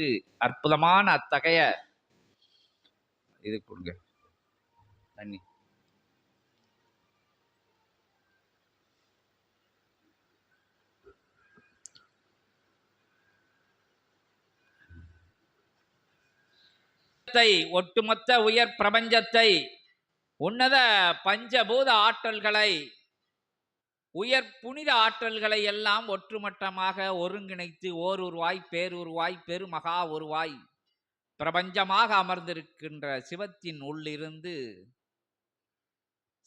வைத்து அற்புதமான அத்தகைய இது கொடுங்க. தண்ணி. ஒட்டுமொத்த உயர் பிரபஞ்சத்தை உன்னத பஞ்சபூத ஆற்றல்களை உயர் புனித ஆற்றல்களை எல்லாம் ஒற்றுமட்டமாக ஒருங்கிணைத்து ஓருருவாய் பேருருவாய் பெருமகா உருவாய் பிரபஞ்சமாக அமர்ந்திருக்கின்ற சிவத்தின் உள்ளிருந்து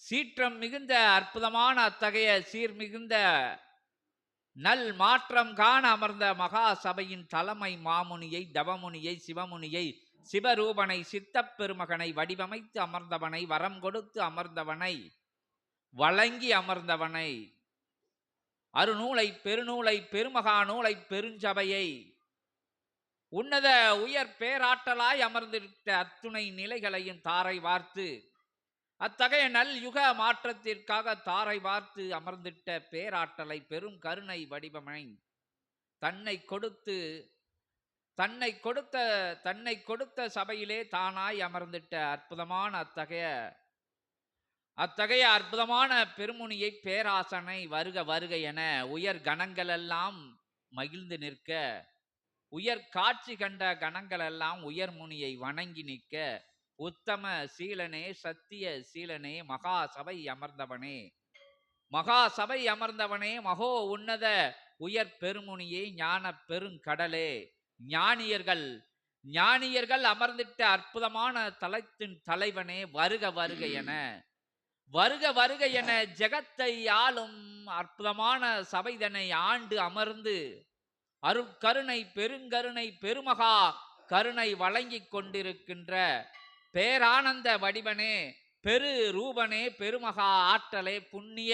சீற்றம் மிகுந்த அற்புதமான அத்தகைய சீர் மிகுந்த நல் மாற்றம் காண அமர்ந்த மகா சபையின் தலைமை மாமுனியை தவமுனியை சிவமுனியை சிவரூபனை சித்தப் பெருமகனை வடிவமைத்து அமர்ந்தவனை வரம் கொடுத்து அமர்ந்தவனை வழங்கி அமர்ந்தவனை அருநூலை பெருநூலை பெருமகா நூலை பெருஞ்சபையை உன்னத உயர் பேராற்றலாய் அமர்ந்திருக்க அத்துணை நிலைகளையும் தாரை வார்த்து அத்தகைய நல் யுக மாற்றத்திற்காக தாரை வார்த்து அமர்ந்திட்ட பேராற்றலை பெரும் கருணை வடிவமை தன்னை கொடுத்து தன்னை கொடுத்த தன்னை கொடுத்த சபையிலே தானாய் அமர்ந்திட்ட அற்புதமான அத்தகைய அத்தகைய அற்புதமான பெருமுனியை பேராசனை வருக வருக என உயர் கணங்களெல்லாம் மகிழ்ந்து நிற்க உயர் காட்சி கண்ட கணங்களெல்லாம் உயர் முனியை வணங்கி நிற்க உத்தம சீலனே சத்திய சீலனே மகா சபை அமர்ந்தவனே. மகா சபை அமர்ந்தவனே மகோ உன்னத உயர் பெருமுனியே ஞான பெருங்கடலே. ஞானியர்கள் ஞானியர்கள் அமர்ந்திட்ட அற்புதமான தலத்தின் தலைவனே வருக வருக என வருக வருக என ஜெகத்தை ஆளும் அற்புதமான சபைதனை ஆண்டு அமர்ந்து அருட்கருணை பெருங்கருணை பெருமகா கருணை வழங்கிக் கொண்டிருக்கின்ற பேரானந்த வடிவனே பெரு ரூபனே பெருமகா ஆற்றலே புண்ணிய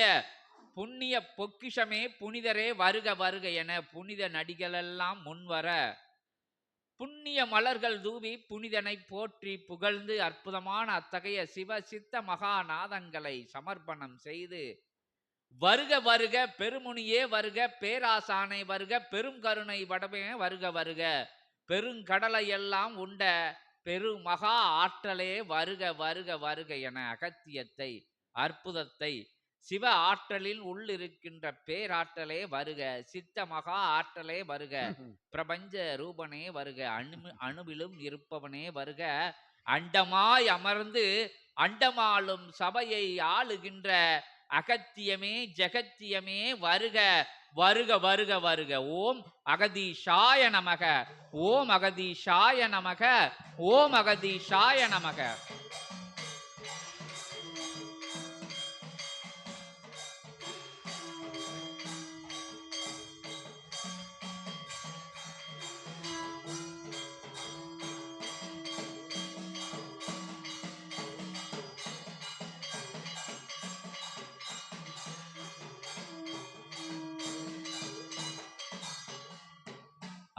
புண்ணிய பொக்கிஷமே புனிதரே வருக வருக என புனித நடிகளெல்லாம் முன்வர புண்ணிய மலர்கள் தூவி புனிதனை போற்றி புகழ்ந்து அற்புதமான அத்தகைய சிவ சித்த மகாநாதங்களை சமர்ப்பணம் செய்து வருக வருக பெருமுனியே வருக பேராசானை வருக பெருங்கருணை வடமே வருக வருக பெருங்கடலை எல்லாம் உண்ட பெருமகா ஆற்றலே வருக வருக வருக என அகத்தியத்தை அற்புதத்தை சிவ ஆற்றலில் உள்ளிருக்கின்ற பேராற்றலே வருக சித்த மகா ஆற்றலே வருக பிரபஞ்ச ரூபனே வருக அணு அணுவிலும் இருப்பவனே வருக. அண்டமாய் அமர்ந்து அண்டமாளும் சபையை ஆளுகின்ற அகத்தியமே ஜெகத்தியமே வருக வருக வருக வருக. ஓம் அகதீஷாய நமக ஓம் அகதீஷாய நமக ஓம் அகதீஷாய நமக.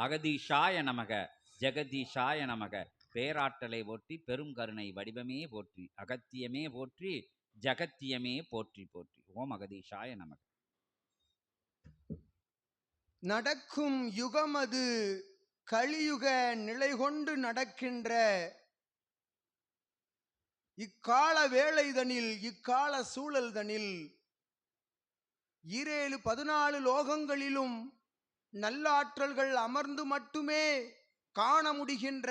அகதீஷாய நமக ஜெகதீஷாய நமக பேராற்றலை போற்றி பெரும் கருணை வடிவமே போற்றி அகத்தியமே போற்றி ஜகத்தியமே போற்றி போற்றி. ஓம் அகதீஷாய நமக. நடக்கும் யுகமது கலியுக நிலை கொண்டு நடக்கின்ற இக்கால வேளைதனில் இக்கால சூழல்தனில் ஈரேழு பதினாலு லோகங்களிலும் நல்லாற்றல்கள் அமர்ந்து மட்டுமே காண முடிகின்ற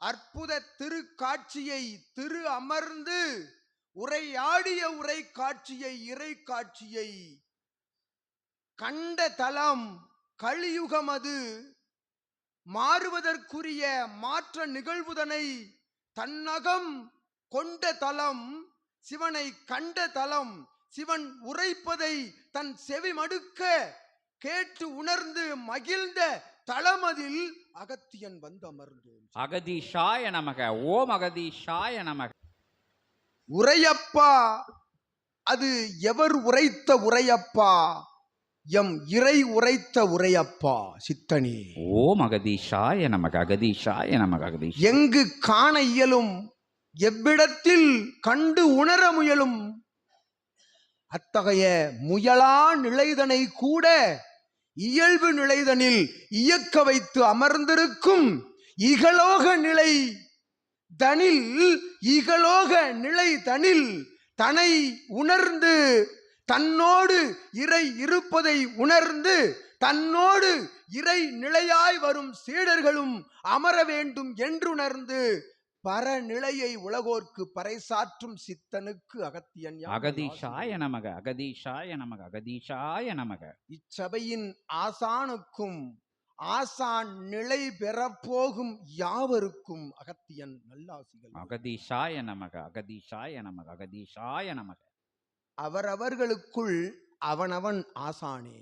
அற்புத திருக்காட்சியை திரு அமர்ந்து உரையாடிய உரை காட்சியை இறை காட்சியை கண்ட தலம் கலியுகம் அது. மாறுவதற்குரிய மாற்ற நிகழ்வுதனை தன்னகம் கொண்ட தலம் சிவனை கண்ட தலம் சிவன் உரைப்பதை தன் செவி மடுக்க கேட்டு உணர்ந்து மகிழ்ந்த தளமதில் அகத்தியன் வந்து அமர்ந்தோம் அகதீஷாய நமக ஓம் அகதீஷாய நமக. உரையப்பா அது எவர் உரைத்த உரையப்பா? எம் இறை உரைத்த உரையப்பா சித்தனே. ஓம் அகதீஷாய நமக அகதீஷாய நமக அகதீஷ் எங்கு காண இயலும் எவ்விடத்தில் கண்டு உணர முயலும் அத்தகைய முயலா நிலைதனை கூட இயல்பு நிலைதனில் இயக்க வைத்து அமர்ந்திருக்கும் இகலோக நிலை தனில் இகலோக நிலை தனில் தன்னை உணர்ந்து தன்னோடு இறை இருப்பதை உணர்ந்து தன்னோடு இறை நிலையாய் வரும் சீடர்களும் அமர வேண்டும் என்றுணர்ந்து பரநிலையை உலகோர்க்கு பறைசாற்றும் சித்தனுக்கு அகத்தியன் அகதீஷாய நமக அகதீஷாய நமக அகதீஷாய நமக. இச்சபையின் ஆசானுக்கும் ஆசான் நிலை பெறப்போகும் யாவருக்கும் அகத்தியன் நல்லாசிகள். அகதீஷாய நமக அகதீஷாய நமக அகதீஷாய நமக. அவரவர்களுக்குள் அவனவன் ஆசானே.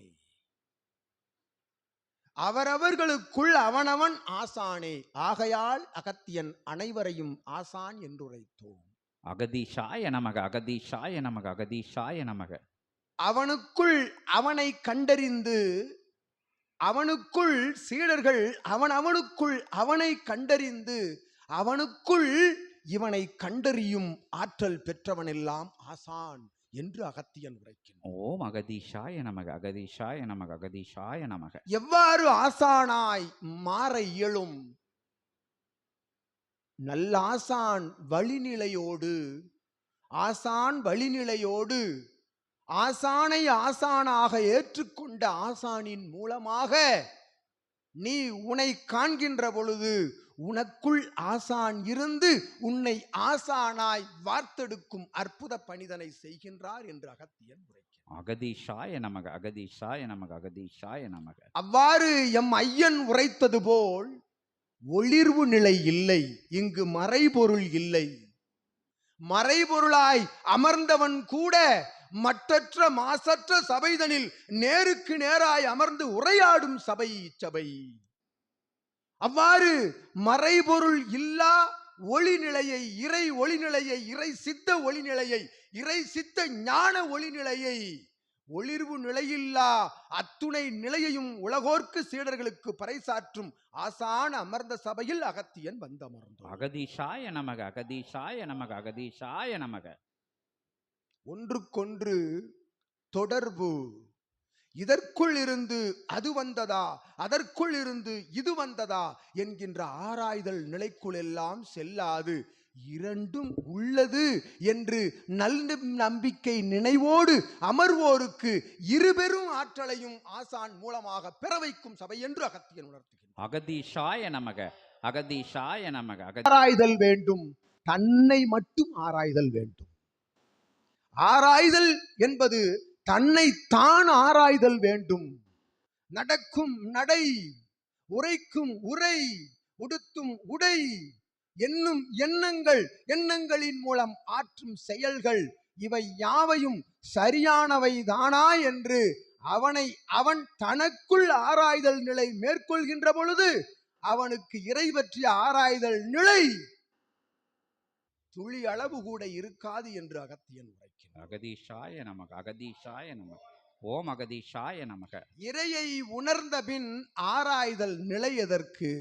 அவரவர்களுக்குள் அவனவன் ஆசானே. ஆகையால் அகத்தியன் அனைவரையும் ஆசான் என்றுரைத்தோம். அகதீஷாய நமக அகதீஷாய நமக அகதீஷாய நமக. அவனுக்குள் அவனை கண்டறிந்து அவனுக்குள் சீடர்கள் அவன் அவனுக்குள் அவனை கண்டறிந்து அவனுக்குள் இவனை கண்டறியும் ஆற்றல் பெற்றவனெல்லாம் ஆசான். என்று அகத்தியன் உரைக்கின்றான். ஓம் அகதீஷாய நமக அகதீஷாய நமக அகதீஷாய நமக. எவ்வாறு ஆசானாய் மாற இயலும்? நல்லாசான் வழிநிலையோடு ஆசான் வழிநிலையோடு ஆசானை ஆசானாக ஏற்றுக்கொண்ட ஆசானின் மூலமாக நீ உன்னை காண்கின்ற பொழுது உனக்குள் ஆசான் இருந்து உன்னை ஆசானாய் வார்த்தெடுக்கும் அற்புத பணிதனை செய்கின்றார் என்று அகத்தியன் உரைக்கிறார். அகதீஷாய நமக அகதீஷாய நமக அகதீஷாய நமக. அவ்வாறு எம் ஐயன் உரைத்தது போல் ஒளிர்வு நிலை இல்லை இங்கு மறைபொருள் இல்லை. மறைபொருளாய் அமர்ந்தவன் கூட மற்றற்ற மாசற்ற சபைதனில் நேருக்கு நேராய் அமர்ந்து உரையாடும் சபை இச்சபை. அவ்வாறு மறைபொருள் இல்லா ஒளிநிலையை இறை ஒளிநிலையை இறை சித்த ஒளிநிலையை இறை சித்த ஞான ஒளிநிலையை ஒளிர்வு நிலையில்லா அத்துணை நிலையையும் உலகோர்க்கு சீடர்களுக்கு பறைசாற்றும் ஆசான அமர்ந்த சபையில் அகத்தியன் வந்தமர்ந்தார் அகதீஷாய நமக அகதீஷாய நமக அகதீஷாய நமக. ஒன்றுக்கொன்று தொடர்பு இதற்குள் இருந்து அது வந்ததா? அதற்குள் இருந்து இது வந்ததா? என்கின்ற ஆராய்தல் நிலைக்குள் எல்லாம் செல்லாது. இரண்டும் உள்ளது என்று நல் நம்பிக்கை நினைவோடு அமர்வோருக்கு இருபெரும் ஆற்றலையும் ஆசான் மூலமாக பெற வைக்கும் சபை என்று அகத்தியன் உணர்த்துகிறார் அகதீஷாய நமக அகதீஷாய நமக ஆராய்தல் வேண்டும். தன்னை மட்டும் ஆராய்தல் வேண்டும். ஆராய்தல் என்பது தன்னை தான் ஆராய்தல் வேண்டும். நடக்கும் நடை உரைக்கும் உரை உடுத்தும் உடை என்னும் எண்ணங்கள் எண்ணங்களின் மூலம் ஆற்றும் செயல்கள் இவை யாவையும் சரியானவை தானா என்று அவனை அவன் தனக்குள் ஆராய்தல் நிலை மேற்கொள்கின்ற பொழுது அவனுக்கு இறை பற்றிய ஆராய்தல் நிலை துளி அளவு கூட இருக்காது என்று அகத்தியன் உரைக்கிறார் அகதீஷாய நமக அகதீஷாய நமக ஓம் அகதீஷாய நமக. இறையை உணர்ந்த பின் ஆராய்தல் நிலை எதற்கு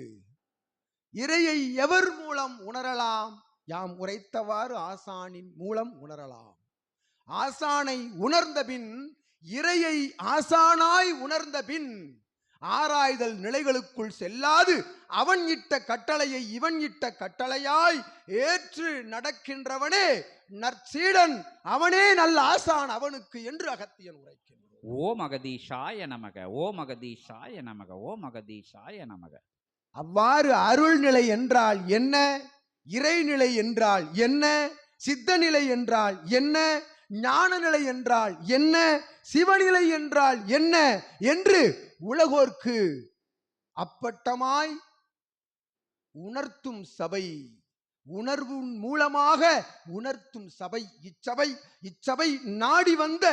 இறையை எவர் மூலம் உணரலாம்? யாம் உரைத்தவாறு ஆசானின் மூலம் உணரலாம். ஆசானை உணர்ந்த பின் இறையை ஆசானாய் உணர்ந்த பின் ஆராய்தல் நிலைகளுக்குள் செல்லாது. அவன் இட்ட கட்டளையை இவன் இட்ட கட்டளையாய் ஏற்று நடக்கின்றவனே நற்சீடன். அவனே நல்ல ஆசான் அவனுக்கு என்று அகத்தியன் உரைக்கின்றான். ஓம் அகதீஷாய நமக ஓம் அகதீஷாய நமக ஓம் அகதீஷாய நமக. அவ்வாறு அருள்நிலை என்றால் என்ன? இறைநிலை என்றால் என்ன? சித்தநிலை என்றால் என்ன? ஞானநிலை என்றால் என்ன? சிவநிலை என்றால் என்ன? என்று உலகோர்க்கு அப்பட்டமாய் உணர்த்தும் சபை உணர்வின் மூலமாக உணர்த்தும் சபை இச்சபை இச்சபை நாடி வந்த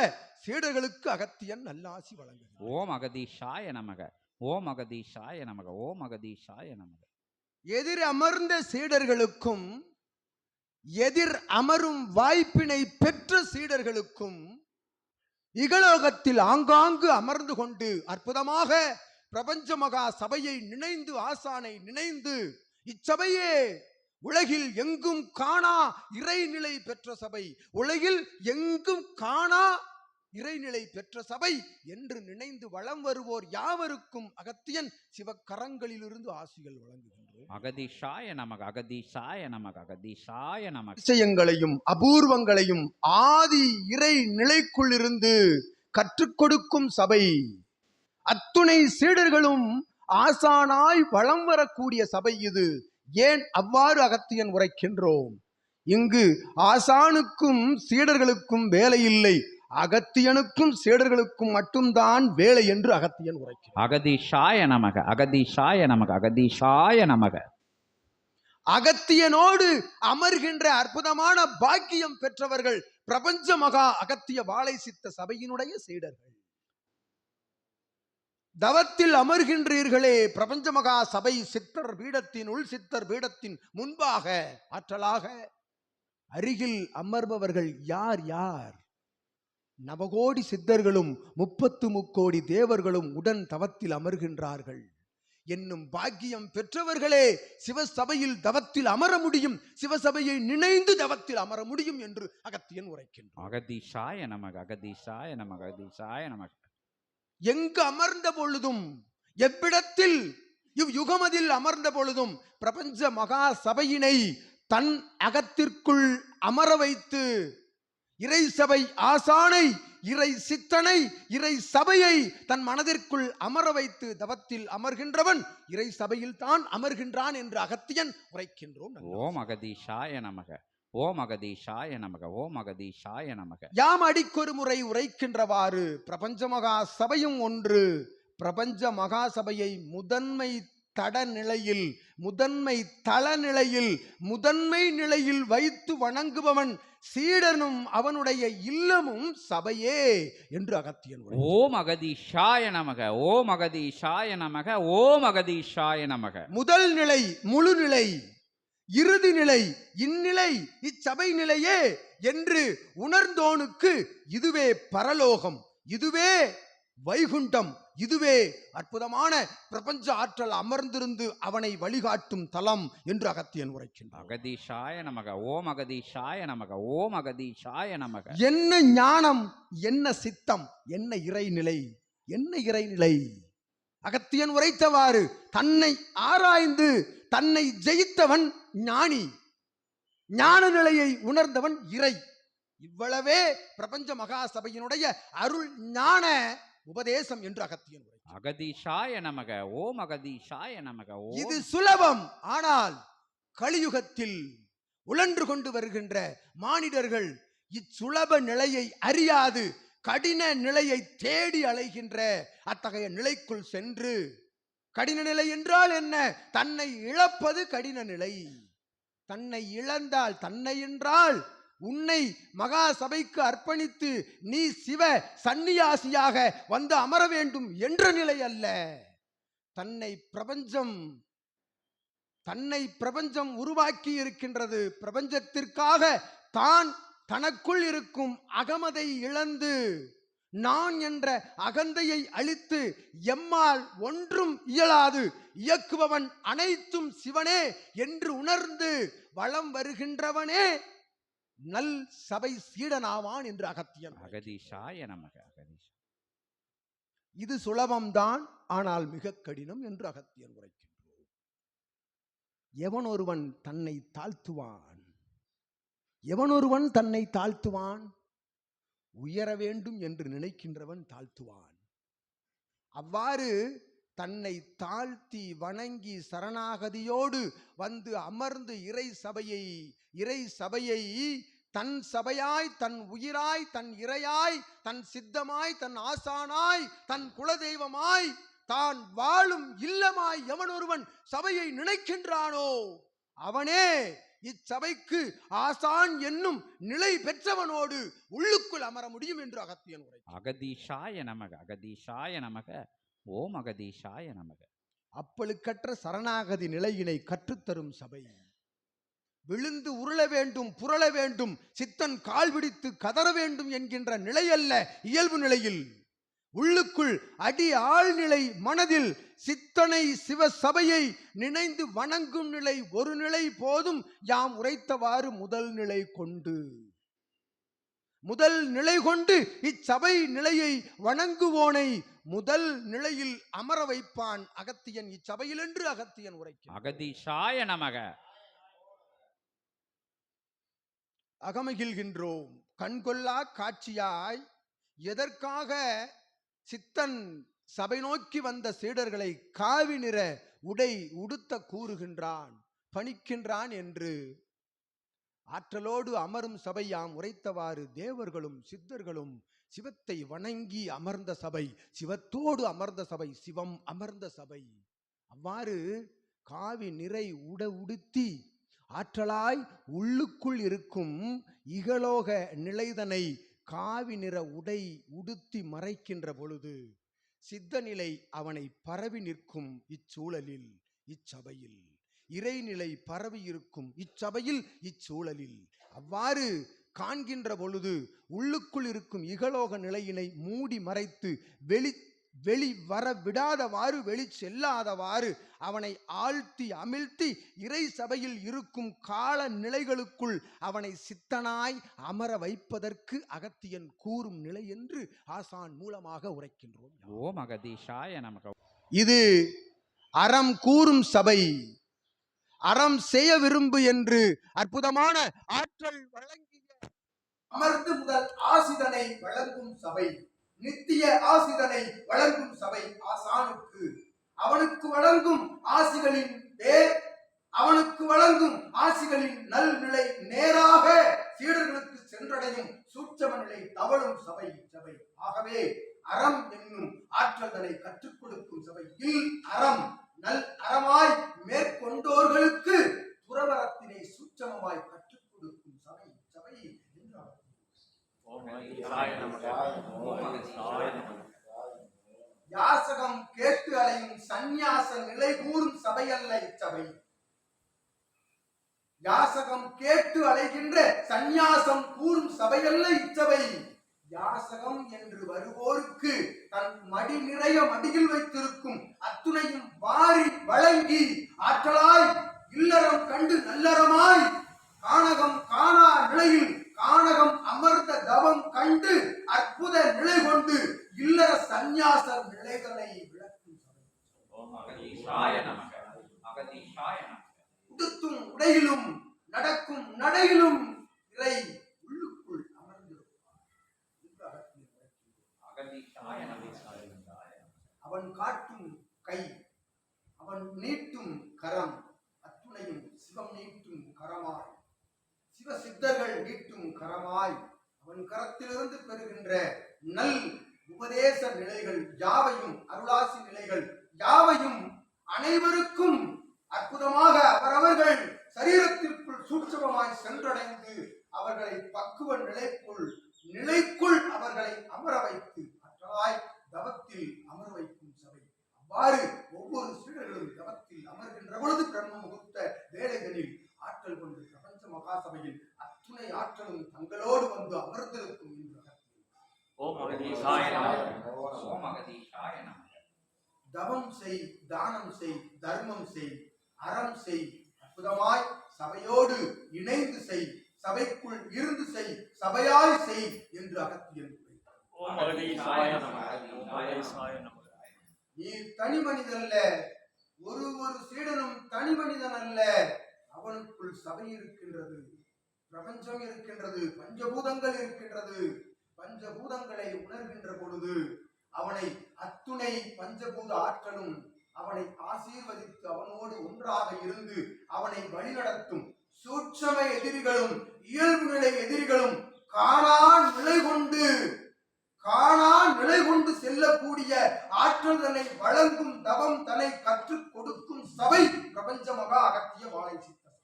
சீடர்களுக்கு அகத்தியன் நல்லாசி வழங்குகிறார் ஓம் அகதீஷாய நமக ஓம் அகதீஷாய நமக ஓம் அகதீஷாய நமக. எதிர் அமர்ந்த சீடர்களுக்கும் எதிர் அமரும் வாய்ப்பினை பெற்ற சீடர்களுக்கும் இகலோகத்தில் ஆங்காங்கு அமர்ந்து கொண்டு அற்புதமாக பிரபஞ்ச மகா சபையை நினைந்து ஆசானை நினைந்து இச்சபையே உலகில் எங்கும் காணா இறைநிலை பெற்ற சபை உலகில் எங்கும் காணா இறைநிலை பெற்ற சபை என்று நினைந்து வளம் வருவோர் யாவருக்கும் அகத்தியன் சிவக்கரங்களிலிருந்து ஆசிகள் வழங்குகிறார். அகதிஷாய நமக அகதிஷாய நமக அகதிஷாய நமக. விஷயங்களையும் அபூர்வங்களையும் ஆதி இறை நிலைக்குள் இருந்து கற்றுக் கொடுக்கும் சபை. அத்துணை சீடர்களும் ஆசானாய் வளம் வரக்கூடிய சபை இது. ஏன் அவ்வாறு அகத்தியன் உரைக்கின்றோம்? இங்கு ஆசானுக்கும் சீடர்களுக்கும் வேலை இல்லை. அகத்தியனுக்கும் சீடர்களுக்கும் மட்டும்தான் வேலை என்று அகத்தியன் உரைக்கிறார் அகதீஷாய நமக அகதீஷாய நமக அகதீஷாய நமக. அகத்தியனோடு அமர்கின்ற அற்புதமான பாக்கியம் பெற்றவர்கள் பிரபஞ்ச மகா அகத்திய வாழை சித்த சபையினுடைய சீடர்கள். தவத்தில் அமர்கின்றீர்களே பிரபஞ்ச மகா சபை சித்தர் பீடத்தின் உள் சித்தர் பீடத்தின் முன்பாக ஆற்றலாக அருகில் அமர்பவர்கள் யார் யார்? நவகோடி சித்தர்களும் முப்பத்து முக்கோடி தேவர்களும் உடன் தவத்தில் அமர்கின்றார்கள். என்னும் பாக்கியம் பெற்றவர்களே சிவசபையில் தவத்தில் அமர முடியும் சிவசபையை நினைந்து தவத்தில் அமர முடியும் என்று அகத்தியன் உரைக்கின்றார் அகதீஷாய நமக அகதீஷாய நமக அகதீஷாய நமக. எங்கு அமர்ந்த பொழுதும் எவ்விடத்தில் இவ் யுகமதில் அமர்ந்த பொழுதும் பிரபஞ்ச மகா சபையினை தன் அகத்திற்குள் அமர வைத்து இறை சபை ஆசானை இறை சித்தனை இறை சபையை தன் மனதிற்குள் அமர வைத்து தவத்தில் அமர்கின்றவன் இறை சபையில் தான் அமர்கின்றான் என்று அகத்தியன் உரைக்கின்றோம் ஓம் அகதீஷாய நமக. ஓம் அகதீஷாய நமக. ஓம் அகதீஷாய நமக. யாம் அடிக்கொரு முறை உரைக்கின்றவாறு பிரபஞ்ச மகா சபையும் ஒன்று. பிரபஞ்ச மகா சபையை முதன்மை தட நிலையில் முதன்மை தள நிலையில் முதன்மை நிலையில் வைத்து வணங்குபவன் சீடனும் அவனுடைய இல்லமும் சபையே என்று அகத்தியன். ஓம் அகதீஷாய நமக ஓம் அகதீஷாய நமக ஓம் அகதீஷாய நமக முதல் நிலை முழு நிலை இறுதி நிலை இந்நிலை இச்சபை நிலையே என்று உணர்ந்தோனுக்கு இதுவே பரலோகம் இதுவே வைகுண்டம் இதுவே அற்புதமான பிரபஞ்ச ஆற்றல் அமர்ந்திருந்து அவனை வழிகாட்டும் தலம் என்று அகத்தியன் உரைக்கின்றார் அகதீஷாய நமக ஓம் அகதீஷாய நமக ஓம் அகதீஷாய நமக. என்ன ஞானம் என்ன சித்தம் என்ன இறைநிலை என்ன இறைநிலை? அகத்தியன் உரைத்தவாறு தன்னை ஆராய்ந்து தன்னை ஜெயித்தவன் ஞானி ஞான நிலையை உணர்ந்தவன் இறை. இவ்வளவே பிரபஞ்ச மகா சபையினுடைய அருள் ஞான உபதேசம் என்று அகத்தியன் உரை அகதீஷாய நமக ஓம் அகதீஷாய நமக இது ஓம் சுலபம் ஆனால் கலியுகத்தில் உழன்று கொண்டு வருகின்ற மானிடர்கள் இச்சுலப நிலையை அறியாது கடின நிலையை தேடி அலைகின்ற அத்தகைய நிலைக்குள் சென்று கடின நிலை என்றால் என்ன? தன்னை இழப்பது கடின நிலை. தன்னை இழந்தால் தன்னை என்றால் உன்னை மகா சபைக்கு அர்ப்பணித்து நீ சிவ சந்நியாசியாக வந்து அமர வேண்டும் என்ற நிலை அல்ல. தன்னை பிரபஞ்சம் தன்னை பிரபஞ்சம் உருவாக்கி இருக்கின்றது பிரபஞ்சத்திற்காக தான் தனக்குள் இருக்கும் அகமதை இழந்து நான் என்ற அகந்தையை அழித்து எம்மால் ஒன்றும் இயலாது. இயக்குபவன் அனைத்தும் சிவனே என்று உணர்ந்து வளம் வருகின்றவனே நல் சபை சீடனாவான் என்று அகத்தியன் அகதீஷாய நமக அகதீஷ. இது சுலபம்தான் ஆனால் மிக கடினம் என்று அகத்தியன் உரைக்கின்றோம். எவன் ஒருவன் தன்னை தாழ்த்துவான்? எவன் ஒருவன் தன்னை தாழ்த்துவான்? உயர வேண்டும் என்று நினைக்கின்றவன் தாழ்த்துவான். அவ்வாறு தன்னை தாழ்த்தி வணங்கி சரணாகதியோடு வந்து அமர்ந்து இறை சபையை இறை சபையை தன் சபையாய் தன் உயிராய் தன் இறையாய் தன் சித்தமாய் தன் ஆசானாய் தன் குலதெய்வமாய் தான் வாழும் இல்லமாய் எவன் ஒருவன் சபையை நினைக்கின்றானோ அவனே இச்சபைக்கு ஆசான் என்னும் நிலை பெற்றவனோடு உள்ளுக்குள் அமர முடியும் என்று அகத்தியன் உரை அகதீஷாய நமக அகதீஷாய நமக. ஓம் அகதீஷாய நமக. அப்பழுக்கற்ற சரணாகதி நிலையினை கற்றுத்தரும் சபை. விழுந்து உருள வேண்டும் புரள வேண்டும் சித்தன் கால் பிடித்து கதற வேண்டும் என்கின்ற நிலை அல்ல இயல்பு நிலையில். உள்ளுக்குள் அடி ஆழ்நிலை மனதில் சித்தனை சிவ சபையை நினைந்து வணங்கும் நிலை ஒரு நிலை போதும் யாம் உரைத்தவாறு முதல் நிலை கொண்டு. முதல் நிலை கொண்டு இச்சபை நிலையை வணங்குவோனை முதல் நிலையில் அமர வைப்பான் அகத்தியன். இச்சபையில் என்று அகத்தியன் உரைக்கிறான். அகதீஷாய நமக. அகமகிழ்கின்றோம். கண்கொள்ளா காட்சியாய் எதற்காக சித்தன் சபை நோக்கி வந்த சீடர்களை காவி நிற உடை உடுத்த கூறுகின்றான்? பணிக்கின்றான் என்று ஆற்றலோடு அமரும் சபையாம் உரைத்தவாறு தேவர்களும் சித்தர்களும் சிவத்தை வணங்கி அமர்ந்த சபை சிவத்தோடு அமர்ந்த சபை சிவம் அமர்ந்த சபை. அவ்வாறு காவி நிறை உட உடுத்தி ஆற்றலாய் உள்ளுக்குள் இருக்கும் இகலோக நிலைதனை காவி நிற உடை உடுத்தி மறைக்கின்ற பொழுது சித்தநிலை அவனை பரவி நிற்கும் இச்சூழலில் இச்சபையில். இறைநிலை பரவி இருக்கும் இச்சபையில் இச்சூழலில். அவ்வாறு காண்கின்ற பொழுது உள்ளுக்குள் இருக்கும் இகலோக நிலையினை மூடி மறைத்து வெளி வெளி வர விடாதவாறு வெளி செல்லாதவாறு அவனை ஆழ்த்தி அமிழ்த்தி இறை சபையில் இருக்கும் கால நிலைகளுக்குள் அவனை சித்தனாய் அமர வைப்பதற்கு அகத்தியன் கூறும் நிலை என்று ஆசான் மூலமாக உரைக்கின்றோம். ஓம் அகதீஷாய நமக. இது அறம் கூறும் சபை. அறம் செய்ய விரும்பு என்று அற்புதமான ஆற்றல் வழங்கிய அமர்ந்து முதல் ஆசிதனை வழங்கும் சபை நித்திய ஆசிதனை வழங்கும் சபை ஆசானுக்கு. அவனுக்கு வழங்கும் ஆசிகளின் பேர் அவனுக்கு வழங்கும் ஆசிகளின் நல்நிலை நேராக சீடர்களுக்கு சென்றடையும் சூட்சம நிலை தவழும் சபை சபை ஆகவே அறம் என்னும் ஆற்றல்களை கற்றுக் கொடுக்கும் சபை இல் அறம் நல் அறமாய் மேற்கொண்டோர்களுக்கு துறவரத்தினை சூட்சமமாய் கற்றுக் கொடுக்கும் சபை சபை யாசகம் கேட்டு அலையும் சந்நியாச நிலை கூறும் சபை அல்ல இச்சபை. யாசகம் கேட்டு அலைகின்ற சந்நியாசம் கூறும் சபையல்ல இச்சபை. யாசகம் என்று வருவோருக்கு தன் மடி நிறைய மடியில் வைத்திருக்கும். அத்துணையும் வாரி வழங்கி ஆற்றலாய் இல்லறம் கண்டு நல்லறமாய் கானகம் காணா நிலையில் கானகம் அமர்ந்த தவம் கண்டு அற்புத நிலை கொண்டு இல்லற சந்நியாச நிலைகளை விளக்கும் சபை ஓம் அகதீஷாய அகதீஷாய நமக அகதீஷாய நமக உடுத்தும் உடையிலும் நடக்கும் நடையிலும் இறை உள்ளுக்குள் அமர்ந்திருப்பார் என்று அகத்தியர் விளக்கினார். அகதீஷாய நமக அவன் காட்டும் கை அவன் நீட்டும் கரம் அத்துணையும் சிவம் நீட்டும் கரமாய் சிவ சித்தர்கள் நீட்டும் கரமாய் அவன் கரத்திலிருந்து பெறுகின்ற நல் உபதேச நிலைகள் யாவையும் அருளாசி நிலைகள் யாவையும் அனைவருக்கும் அற்புதமாக அவரவர்கள் சரீரத்திற்குள் சூட்சமமாய் சென்றடைந்து அவர்களை பக்குவ நிலைக்குள் நிலைக்குள் அவர்களை அமர வைத்து அற்றலாய் தவத்தில் அமர வைக்கும் சபை. அவ்வாறு ஒவ்வொரு சீடர்களும் தவத்தில் அமர்கின்ற பொழுது பிரம்ம முகூர்த்த வேலைகளில் ஆற்றல் கொண்டு பிரபஞ்ச மகாசபையில் அத்துணை ஆற்றலும் தங்களோடு வந்து அமர்ந்திருக்கும் என்று. ஓம் அகதீஷாய நமக ஓம் அகதீஷாய நமக தவம் செய் தானம் செய் தர்மம் செய் அறம் செய் அற்புதமாய் சபையோடு இணைந்து செய் சபைக்குள் இருந்து செய் சபையாய் செய் என்று அகத்தியன் நீ தனி மனிதல்ல ஒரு ஒரு சீடனும் தனி மனிதன் அல்ல அவனுக்குள் சபை இருக்கின்றது பிரபஞ்சம் இருக்கின்றது பஞ்சபூதங்கள் இருக்கின்றது. பஞ்சபூதங்களை உணர்கின்ற பொழுது அவனை அத்துணை பஞ்சபூத ஆற்றலும் அவனை ஆசீர்வதித்து அவனோடு ஒன்றாக இருந்து அவனை வழிநடத்தும். சூட்சம எதிரிகளும் இயல்பு நிலை எதிரிகளும் காணா நிலை கொண்டு காணா நிலை கொண்டு செல்லக்கூடிய ஆற்றல் தன்னை வழங்கும் தவம் தன்னை கற்றுக் கொடுக்கும் சபை பிரபஞ்ச மகா அகத்திய வாழை சித்தம்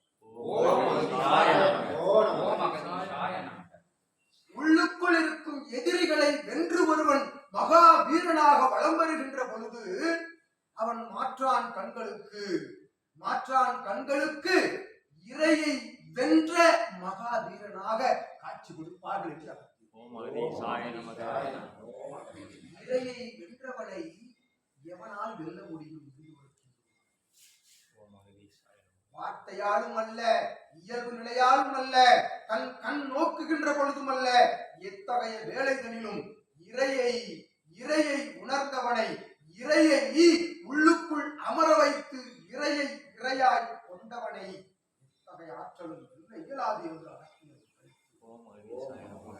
உள்ளுக்குள் இருக்கும் எதிரிகளை வென்று ஒருவன் மகா வீரனாக வலம் வருகின்ற பொழுது அவன் மாற்றான் கண்களுக்கு மாற்றான் கண்களுக்கு இறையை வென்ற மகா வீரனாக காட்சி கொடுப்பார்கள் என்று அர்த்தம். ஓம் வென்றவனை எவனால் வெல்ல முடியும் வார்த்தையாலும் அல்ல இயல்பு நிலையாலும் அல்ல தன் கண் நோக்குகின்ற பொழுதும் அல்ல எத்தகைய வேலைகளிலும் இறையை இறையை உணர்ந்தவனை இறையை உள்ளுக்குள் அமர வைத்து இறையை இறையாய் கொண்டவனை எத்தகைய ஆற்றலும் இல்லை இயலாது என்று அகத்தியர் கருத்து. ஓம் அகதீசாய நமக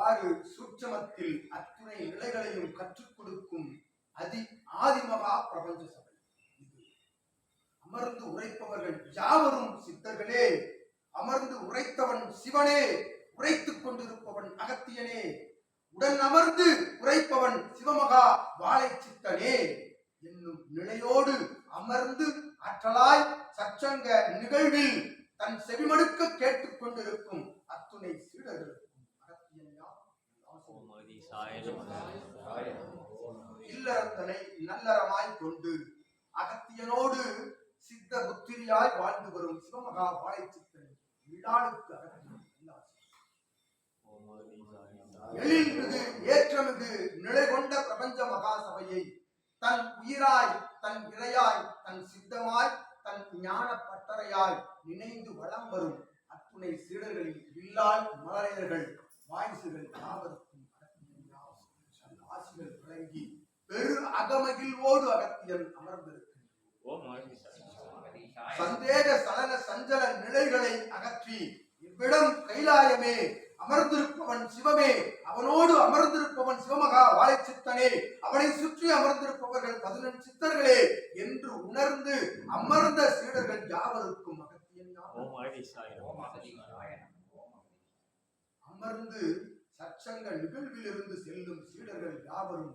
அவ்வாறு சூட்சமத்தில் அத்துணை நிலைகளையும் கற்றுக் கொடுக்கும் அதி ஆதிமகா பிரபஞ்ச சபை அமர்ந்து உரைப்பவர்கள் யாவரும் சித்தர்களே அமர்ந்து உரைத்தவன் சிவனே உரைத்துக் கொண்டிருப்பவன் அகத்தியனே உடன் அமர்ந்து உரைப்பவன் சிவமகா வாழை சித்தனே என்னும் நிலையோடு அமர்ந்து ஆற்றலாய் சச்சங்க நிகழ்வில் தன் செவிமடுக்க கேட்டுக் கொண்டிருக்கும் அத்துணை சீடர்கள். இல்லறத்தனை நல்லறமாய் கொண்டு அகத்தியனோடு சித்த புத்திரியாய் வாழ்ந்து வரும் சிவமகா வாழை சித்தன் விழாளுக்கு அகத்தியன் ஏற்றமிகு நிலை கொண்ட பிரபஞ்ச மகா சபையை தன் உயிராய் தன் இறையாய் தன் சித்தமாய் தன் ஞான பட்டறையாய் நினைந்து வளம் வரும் அத்துணை சீடர்களில் வில்லால் மலரையர்கள் வாய்சுகள் யாவருக்கும் யாவரும். ஆசிகள் வழங்கி பெரு அகமகிழ்வோடு அகத்தியன் அகதீசாய சந்தேக சலன சஞ்சல நிலைகளை அகற்றி இவ்விடம் கைலாயமே அமர்ந்திருப்பவன் சிவமே. அவனோடு அமர்ந்திருப்பவன் சிவமகா வாழைச்சித்தனே. அவனை சுற்றி அமர்ந்திருப்பவர்கள் பதினெண் சித்தர்களே என்று உணர்ந்து அமர்ந்த சீடர்கள் யாவருக்கும் அகத்தியன். அமர்ந்து சச்சங்க நிகழ்விலிருந்து செல்லும் சீடர்கள் யாவரும்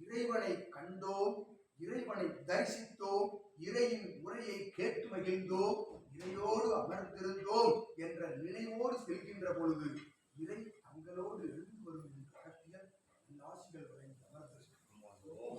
இறைவனை கண்டோம் இறைவனை தரிசித்தோம் இறையின் உரையை கேட்டு மகிழ்ந்தோம் இறையோடு அமர்ந்திருந்தோம் என்ற நினைவோடு செல்கின்ற பொழுது இறை தங்களோடு எழுந்து வரும் என்ற அரசியல் ஆசிகள் வழங்கி அமர்ந்திருக்கிறோம்